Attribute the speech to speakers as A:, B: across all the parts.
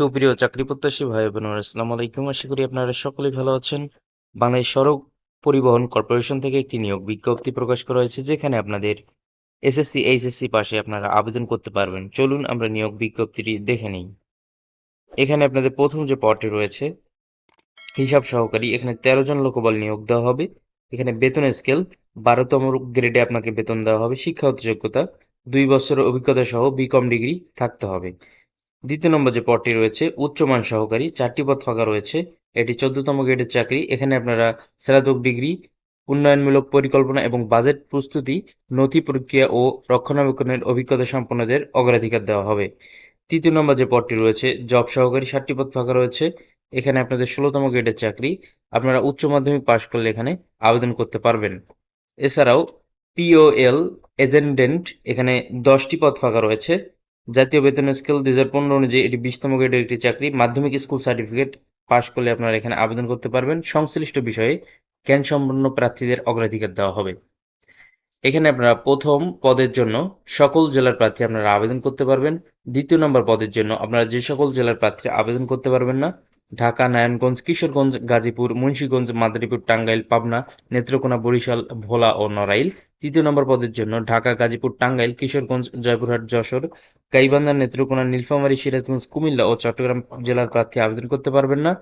A: সুপ্রিয় চাকরি প্রত্যাশী ভাই বোনেরা আসসালামু আলাইকুম। আশা করি আপনারা সকলেই ভালো আছেন। বাংলাদেশ সড়ক পরিবহন কর্পোরেশন থেকে একটি নিয়োগ বিজ্ঞপ্তি প্রকাশ করা হয়েছে, যেখানে আপনাদের এসএসসি, এইচএসসি পাশে আপনারা আবেদন করতে পারবেন। চলুন আমরা নিয়োগ বিজ্ঞপ্তিটি দেখে নিই। এখানে আপনাদের প্রথম যে পদটি রয়েছে, হিসাব সহকারী, এখানে তেরো জন লোকবল নিয়োগ দেওয়া হবে। এখানে বেতন স্কেল, বারোতম গ্রেডে আপনাকে বেতন দেওয়া হবে। শিক্ষাগত যোগ্যতা, দুই বছরের অভিজ্ঞতা সহ বিকম ডিগ্রি থাকতে হবে। দ্বিতীয় নম্বর যে পদটি রয়েছে, উচ্চমান সহকারী, চারটি পদ ফাঁকা রয়েছে। এটি চোদ্দতম গ্রেডের চাকরি। এখানে আপনারা স্নাতক ডিগ্রি, উন্নয়নমূলক পরিকল্পনা এবং বাজেট প্রস্তুতি, নথি প্রক্রিয়া ও রক্ষণাবেক্ষণের অভিজ্ঞতা সম্পন্নদের অগ্রাধিকার দেওয়া হবে। তৃতীয় নম্বর যে পদটি রয়েছে, জব সহকারী ষাটটি পদ ফাঁকা রয়েছে। এখানে আপনাদের ষোলোতম গ্রেডের চাকরি। আপনারা উচ্চ মাধ্যমিক পাশ করলে এখানে আবেদন করতে পারবেন। এছাড়াও পিওএল এজেন্ডেন্ট, এখানে দশটি পদ ফাঁকা রয়েছে। জাতীয় বেতন স্কেল দুই হাজার পনেরো অনুযায়ী এটি বিশতম গ্রেডের একটি চাকরি। মাধ্যমিক স্কুল সার্টিফিকেট পাশ করলে আপনারা এখানে আবেদন করতে পারবেন। সংশ্লিষ্ট বিষয়ে জ্ঞান সম্পন্ন প্রার্থীদের অগ্রাধিকার দেওয়া হবে। এখানে আপনারা প্রথম পদের জন্য সকল জেলার প্রার্থী আপনারা আবেদন করতে পারবেন। দ্বিতীয় নম্বর পদের জন্য আপনারা যে সকল জেলার প্রার্থীরা আবেদন করতে পারবেন না। ঢাকা, নারায়ণগঞ্জ, কিশোরগঞ্জ, গাজীপুর, মুন্সীগঞ্জ, মাদারীপুর, টাঙ্গাইল, পাবনা, নেত্রকোনা, বরিশাল, ভোলা ও নড়াইল। তৃতীয় নম্বর পদের জন্য ঢাকা, গাজীপুর, টাঙ্গাইল, কিশোরগঞ্জ, জয়পুরহাট, যশোর গাইবান্ধা নেত্রকোনা নীলফামারী, সিরাজগঞ্জ, কুমিল্লা ও চট্টগ্রাম জেলার প্রার্থী আবেদন করতে পারবেন না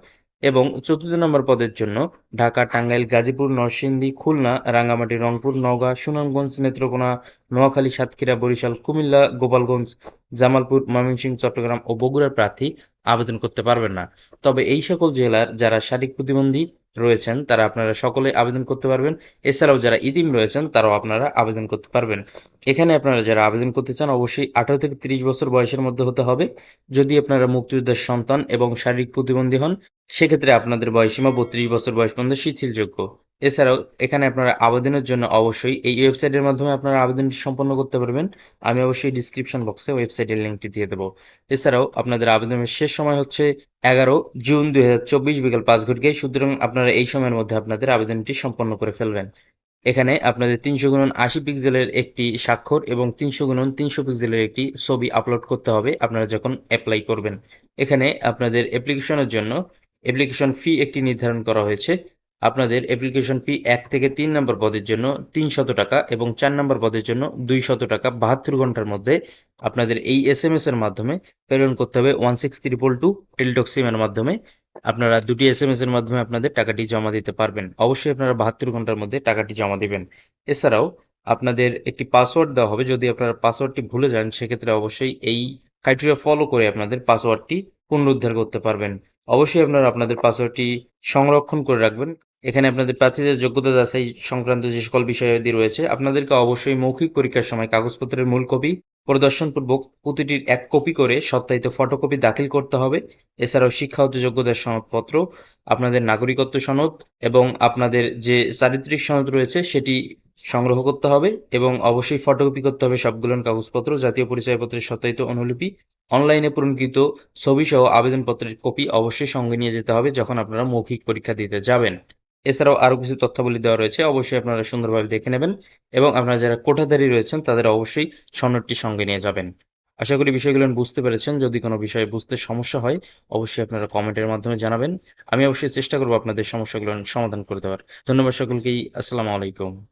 A: এবং চতুর্থ নম্বর পদের জন্য ঢাকা, টাঙ্গাইল, গাজীপুর, নরসিংদী, খুলনা, রাঙ্গামাটি, রংপুর, নওগাঁ, সুনামগঞ্জ, নেত্রকোনা, নোয়াখালী, সাতক্ষীরা, বরিশাল, কুমিল্লা, গোপালগঞ্জ, জামালপুর, ময়মনসিংহ, চট্টগ্রাম ও বগুড়ার প্রার্থী আবেদন করতে পারবেন না। তবে এই সকল জেলার যারা শারীরিক প্রতিবন্ধী রয়েছেন, তারা আপনারা সকলে আবেদন করতে পারবেন। এছাড়াও যারা ইতিম রয়েছেন, তারাও আপনারা আবেদন করতে পারবেন। এখানে আপনারা যারা আবেদন করতে চান, অবশ্যই আঠারো থেকে তিরিশ বছর বয়সের মধ্যে হতে হবে। যদি আপনারা মুক্তিযুদ্ধের সন্তান এবং শারীরিক প্রতিবন্ধী হন, সেক্ষেত্রে আপনাদের বয়সীমা বত্রিশ বছর বয়স পর্যন্ত শিথিলযোগ্য। এছাড়াও এখানে আপনারা আবেদনের জন্য অবশ্যই এই ওয়েবসাইটের মাধ্যমে আপনারা আবেদনটি সম্পন্ন করতে পারবেন। আমি অবশ্যই ডিসক্রিপশন বক্সে ওয়েবসাইটের লিঙ্কটি দিয়ে দেবো। এছাড়াও আপনাদের আবেদনের শেষ সময় হচ্ছে এগারো জুন দুই হাজার চব্বিশ বিকাল পাঁচ ঘটিকায়। সুতরাং আপনারা এই সময়ের মধ্যে আপনাদের আবেদনটি সম্পন্ন করে ফেলবেন। এখানে আপনাদের তিনশো গুণন আশি পিক্সেলের একটি স্বাক্ষর এবং তিনশো গুণন তিনশো পিক্সেলের একটি ছবি আপলোড করতে হবে। আপনারা যখন অ্যাপ্লাই করবেন। এখানে আপনাদের অ্যাপ্লিকেশনের জন্য অ্যাপ্লিকেশন ফি একটি নির্ধারণ করা হয়েছে। আপনাদের অ্যাপ্লিকেশন ফি এক থেকে তিন নম্বর পদের জন্য তিনশত টাকা এবং চার নম্বর পদের জন্য দুইশত টাকা বাহাত্তর ঘণ্টার মধ্যে আপনাদের এই এস এম এস এর মাধ্যমে প্রেরণ করতে হবে one six triple two Teletalk সিমের মাধ্যমে। আপনারা দুটি এস এম এস এর মাধ্যমে আপনাদের টাকাটি জমা দিতে পারবেন। অবশ্যই আপনারা বাহাত্তর ঘণ্টার মধ্যে টাকাটি জমা দিবেন। এছাড়াও আপনাদের একটি পাসওয়ার্ড দেওয়া হবে। যদি আপনারা পাসওয়ার্ডটি ভুলে যান, সেক্ষেত্রে অবশ্যই এই ক্রাইটেরিয়া ফলো করে আপনাদের পাসওয়ার্ডটি পুনরুদ্ধার করতে পারবেন। অবশ্যই আপনারা আপনাদের পাসওয়ার্ডটি সংরক্ষণ করে রাখবেন। এখানে আপনাদের প্রার্থীদের যোগ্যতা যাচাই সংক্রান্ত যে সকল বিষয়াদি রয়েছে, আপনাদেরকে অবশ্যই মৌখিক পরীক্ষার সময় কাগজপত্রের মূল কপি প্রদর্শনপূর্বক প্রতিটির এক কপি করে সত্যায়িত ফটোকপি দাখিল করতে হবে। এছাড়াও শিক্ষাগত যোগ্যতার সনদপত্র, আপনাদের নাগরিকত্ব সনদ এবং আপনাদের যে চারিত্রিক সনদ রয়েছে সেটি সংগ্রহ করতে হবে এবং অবশ্যই ফটোকপি করতে হবে সবগুলো কাগজপত্র, জাতীয় পরিচয়পত্রের সত্যায়িত অনুলিপি, অনলাইনে পূরণকৃত ছবি সহ আবেদনপত্রের কপি অবশ্যই সঙ্গে নিয়ে যেতে হবে যখন আপনারা মৌখিক পরীক্ষা দিতে যাবেন। এছাড়াও আরও কিছু তথ্যাবলী দেওয়া রয়েছে, অবশ্যই আপনারা সুন্দরভাবে দেখে নেবেন এবং আপনারা যারা কোঠাধারী রয়েছেন, তাদের অবশ্যই সনদটি সঙ্গে নিয়ে যাবেন। আশা করি বিষয়গুলো বুঝতে পেরেছেন। যদি কোনো বিষয়ে বুঝতে সমস্যা হয়, অবশ্যই আপনারা কমেন্টের মাধ্যমে জানাবেন। আমি অবশ্যই চেষ্টা করব আপনাদের সমস্যাগুলো সমাধান করে দেওয়ার। ধন্যবাদ সকলকেই। আসসালামু আলাইকুম।